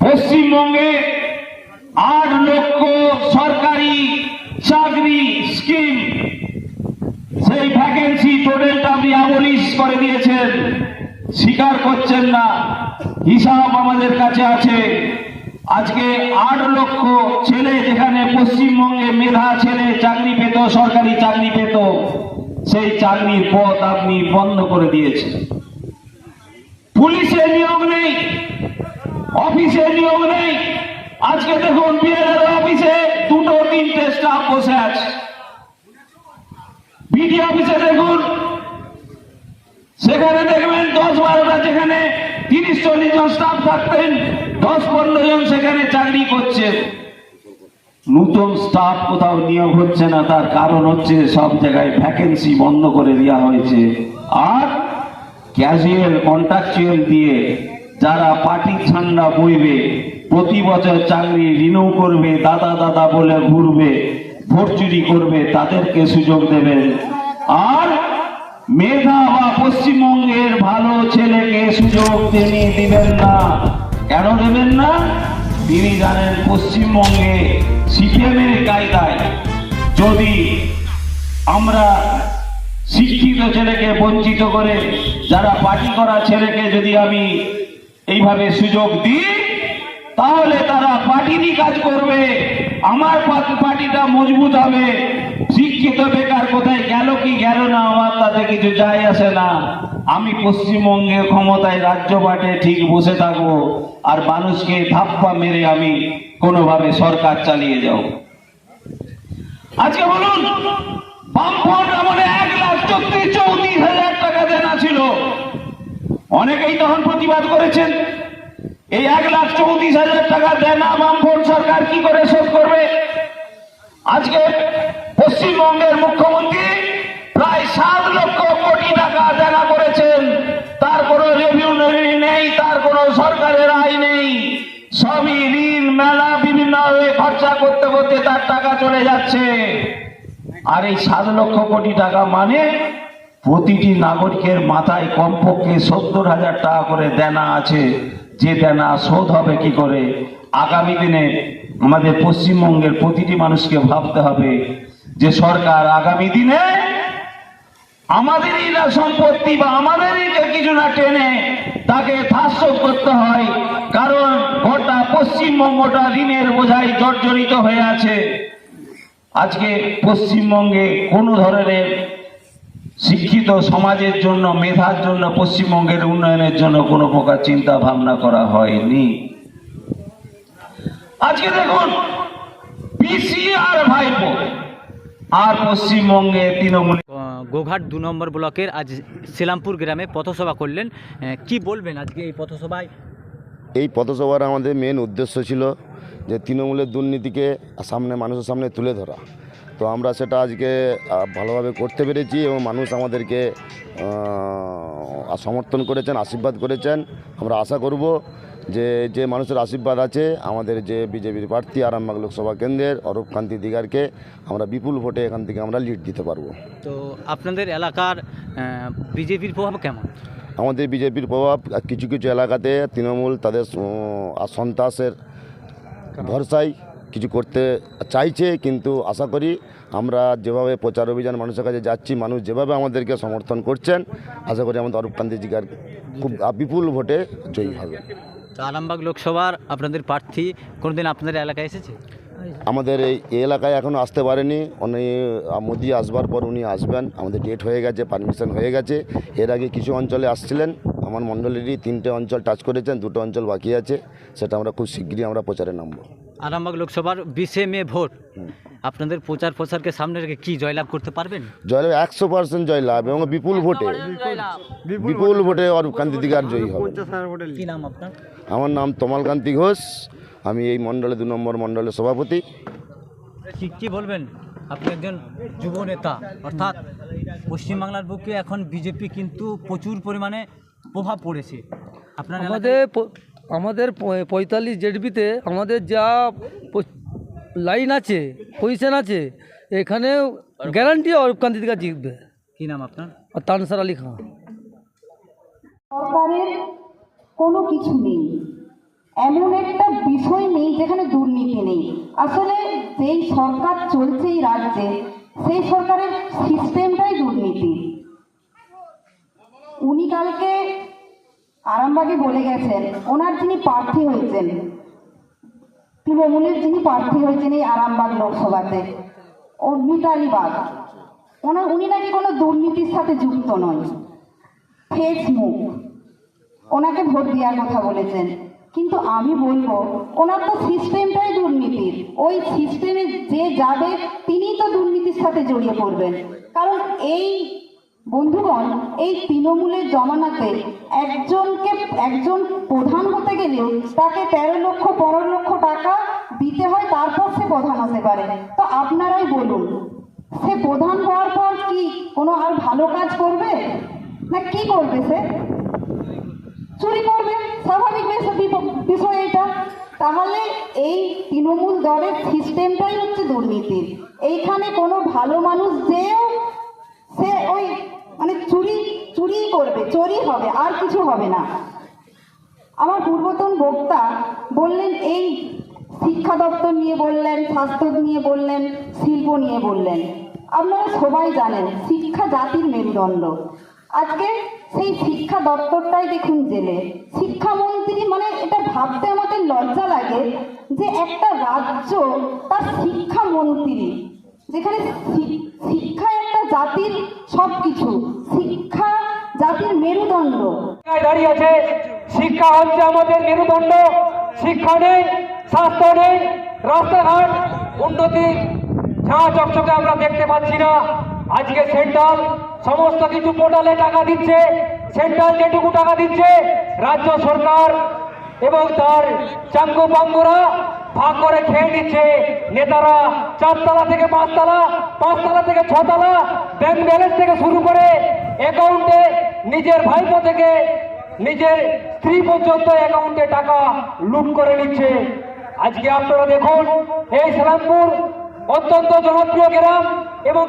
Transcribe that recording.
পশ্চিমবঙ্গে আট লক্ষ সরকারি চাকরি স্কিম। সেই ভ্যাকেন্সি টোটালটা আপনি আবলিশ করে দিয়েছেন। স্বীকার করছেন না। হিসাব আমাদের কাছে আছে। আজকে আট লক্ষ ছেলে যেখানে পশ্চিমবঙ্গে মেধা ছেলে চাকরি পেত, সরকারি চাকরি পেত, সেই চাকরির পথ আপনি বন্ধ করে দিয়েছেন। পুলিশে নিয়োগ নেই। অফিসে নিয়োগ নেই। আজকে দেখুন বিএলআর অফিসে দুটো তিনটে স্টাফ বসে আছে। বিডি অফিসে দেখুন, সেখানে দেখবেন দশ বারোটা যেখানে তিরিশ চল্লিশ জন স্টাফ থাকতেন দশ পনেরো জন সেখানে চাকরি করছে। নতুন স্টাফ কোথাও নিয়োগ হচ্ছে না, তার কারণ হচ্ছে সব জায়গায় ভ্যাকেন্সি বন্ধ করে দেওয়া হয়েছে। আর ক্যাজুয়াল কন্ট্রাকচুয়াল দিয়ে যারা পার্টি ঠান্ডা বইবে, প্রতি বছর চাকরি রিনিউ করবে, দাদা দাদা বলে ঘুরবে, ভোট চুরি করবে, তাদেরকে সুযোগ দেবেন। আর মেধা বা পশ্চিমবঙ্গের ভালো ছেলেকে সুযোগ তিনি দিবেন না। কেন দেবেন না? তিনি জানেন পশ্চিমবঙ্গে সিপিএমের কায়দায় যদি আমরা শিক্ষিত ছেলেকে বঞ্চিত করে, যারা পার্টি করা ছেলেকে যদি আমি এইভাবে সুযোগ দিই, তাহলে তারা পার্টিরই কাজ করবে। আমার পার্টিটা মজবুত হবে। শিক্ষিত বেকার কোথায় গেল কি গেল না, আমার তাতে কিছু যায় আসে না। আমি পশ্চিমবঙ্গে ক্ষমতায় রাজ্য বাটে ঠিক বসে থাকব, আর মানুষকে ধাপ্পা মেরে আমি কোনোভাবে সরকার চালিয়ে যাও আজকে বলুন, বামফ্রন্ট আমলে এক লাখ চৌত্রিশ চৌত্রিশ হাজার টাকা দেনা ছিল। অনেকেই তখন প্রতিবাদ করেছেন, এই এক লাখ চৌত্রিশ হাজার টাকা দেনা বামফ্রন্ট সরকার কি করে শোধ করবে? আজকে পশ্চিমবঙ্গের মুখ্যমন্ত্রী প্রায় সাত লক্ষ কোটি টাকা দেনা করেছেন। তার কোনো রেভিউ নেই তার কোনো সরকারের আয় নেই। সবই ঋণ, মেলা বিভিন্ন ভাবে খরচা করতে করতে তার টাকা চলে যাচ্ছে। আর এই সাত লক্ষ কোটি টাকা মানে প্রতিটি নাগরিকের মাথায় কমপক্ষে সত্তর হাজার টাকা করে দেনা আছে। যে দেনা শোধ হবে কি করে? আগামী দিনে আমাদের পশ্চিমবঙ্গের প্রতিটি মানুষকে ভাবতে হবে যে সরকার আগামী দিনে আমাদেরই না সম্পত্তি বা আমাদেরই কিছু না টেনে তাকে ধ্বংস করতে হয়। কারণ গোটা পশ্চিমবঙ্গটা ঋণের বোঝায় জর্জরিত হয়ে আছে। আজকে পশ্চিমবঙ্গে কোনো ধরনের শিক্ষিত সমাজের জন্য মেধার জন্য পশ্চিমবঙ্গের উন্নয়নের জন্য কোনো প্রকার চিন্তা ভাবনা করা হয়নি। আজকে দেখুন পিসি আর ভাইপো আর পশ্চিমবঙ্গে তৃণমূল গোঘাট দু নম্বর ব্লকের আজ সেলামপুর গ্রামে পথসভা করলেন। কি বলবেন আজকে এই পথসভায়? এই পথসভার আমাদের মেন উদ্দেশ্য ছিল যে তৃণমূলের দুর্নীতিকে সামনে মানুষের সামনে তুলে ধরা। তো আমরা সেটা আজকে ভালোভাবে করতে পেরেছি এবং মানুষ আমাদেরকে সমর্থন করেছেন আশীর্বাদ করেছেন। আমরা আশা করব যে যে মানুষের আশীর্বাদ আছে আমাদের যে বিজেপির প্রার্থী আরামবাগ লোকসভা কেন্দ্রের অরূপ কান্তি দিগারকে আমরা বিপুল ভোটে এখান থেকে আমরা লিড দিতে পারব। তো আপনাদের এলাকার বিজেপির প্রভাব কেমন? আমাদের বিজেপির প্রভাব কিছু কিছু এলাকাতে তৃণমূল তাদের সন্ত্রাসের ভরসায় কিছু করতে চাইছে কিন্তু আশা করি আমরা যেভাবে প্রচার অভিযান মানুষের কাছে যাচ্ছি মানুষ যেভাবে আমাদেরকে সমর্থন করছেন আশা করি আমাদের অরূপ কান্তি জিগার খুব বিপুল ভোটে জয়ী হবে। আরামবাগ লোকসভার আপনাদের প্রার্থী কোনোদিন আপনাদের এলাকায় এসেছে? আমাদের এই এলাকায় এখনও আসতে পারেনি। উনি মোদি আসবার পর উনি আসবেন। আমাদের ডেট হয়ে গেছে পারমিশন হয়ে গেছে। এর আগে কিছু অঞ্চলে আসছিলেন। আমার মণ্ডলেরই তিনটে অঞ্চল টাচ করেছেন দুটো অঞ্চল বাকি আছে সেটা আমরা খুব শীঘ্রই আমরা প্রচারে নামবো। আরামবাগ লোকসভার বিশে মে ভোট। আপনাদের প্রচার প্রসারকে সামনে রেখে কি জয়লাভ করতে পারবেন? জয়লাভ একশো পার্সেন্ট জয়লাভ এবং বিপুল ভোটে। বিপুল ভোটে অরূপ কান্তি দিগার জয়ী হবে। কি নাম আপনার? আমার নাম তমালকান্তি ঘোষ। আমি এই মণ্ডলে দু নম্বর মণ্ডলের সভাপতি। কি কি বলবেন? আপনি একজন যুব নেতা অর্থাৎ পশ্চিমবাংলার বুকে এখন বিজেপি কিন্তু প্রচুর পরিমাণে প্রভাব পড়েছে। আপনার আমাদের আমাদের পঁয়তাল্লিশ জেডবিতে আমাদের যা লাইন আছে পজিশন আছে এখানে গ্যারান্টি অরূপ কান্তি দিকা জিতবে। কি নাম আপনার? আর তানসার আলী খান সরকারের কোনো কিছু নেই। এমন একটা বিষয় নেই যেখানে দুর্নীতি নেই। আসলে যেই সরকার চলছে এই রাজ্যে সেই সরকারের সিস্টেমটাই দুর্নীতি। উনি কালকে আরামবাগে বলে গেছেন, ওনার যিনি প্রার্থী হয়েছেন তৃণমূলের যিনি প্রার্থী হয়েছেন এই আরামবাগ লোকসভাতে মিতালি বাগ ওনার, উনি নাকি কোনো দুর্নীতির সাথে যুক্ত নয়, ফেসবুক, ওনাকে ভোট দেওয়ার কথা বলেছেন। কিন্তু আমি বলব, ওনার তো সিস্টেমটাই দুর্নীতির। ওই সিস্টেমে যে যাবে তিনি তো দুর্নীতির সাথে জড়িয়ে পড়বেন। কারণ এই বন্ধুগণ, এই তৃণমূলের জমানাতে একজনকে, একজন প্রধান হতে গেলেও তাকে তেরো লক্ষ, পনেরো লক্ষ টাকা দিতে হয়, তারপর সে প্রধান হতে পারে। তো আপনারাই বলুন, সে প্রধান হওয়ার পর কি কোনো আর ভালো কাজ করবে? না কি করবে সে? চুরি করবে? স্বাভাবিক বিষয় এটা তাহলে এই তৃণমূল দলের সিস্টেমটাই হচ্ছে দুর্নীতির। এইখানে কোনো ভালো মানুষ যেও সে ওই মানে চুরি চুরি করবে চুরি হবে, আর কিছু হবে না। আমার পূর্বতন বক্তা বললেন, এই শিক্ষা দপ্তর নিয়ে বললেন, স্বাস্থ্য নিয়ে বললেন, শিল্প নিয়ে বললেন। আপনারা সবাই জানেন, শিক্ষা জাতির মেরুদণ্ড। আজকে সেই শিক্ষা দপ্তরটাই দেখুন জেলে। শিক্ষামন্ত্রী মানে এটা ভাবতে আমাদের লজ্জা লাগে যে একটা রাজ্য তার শিক্ষামন্ত্রী। যেখানে শিক্ষা একটা জাতির সব কিছু শিক্ষা জাতির মেরুদণ্ড। দাঁড়িয়ে আছে। শিক্ষা হচ্ছে আমাদের মেরুদণ্ড। শিক্ষা নেই, স্বাস্থ্য নেই, রাস্তাঘাট, উন্নতি। ঝাঁ চকচকে আমরা দেখতে পাচ্ছি না। আজকে সেন্ট্রাল সমস্ত কিছু পোর্টালে টাকা দিচ্ছে। সেন্ট্রাল যেটুকু টাকা দিচ্ছে, রাজ্য সরকার এবং তার চাঙ্গু পাঙ্গুরা ভাগ করে খেয়ে নিচ্ছে। নেতারা চারতলা থেকে পাঁচতলা পাঁচতলা থেকে ছতলা ব্যাংক ব্যালেন্স থেকে শুরু করে অ্যাকাউন্টে নিজের ভাইপো থেকে নিজের স্ত্রী পর্যন্ত অ্যাকাউন্টে টাকা লুট করে নিচ্ছে। আজকে আপনারা দেখুন, এই সালামপুর অত্যন্ত জনপ্রিয় গ্রাম এবং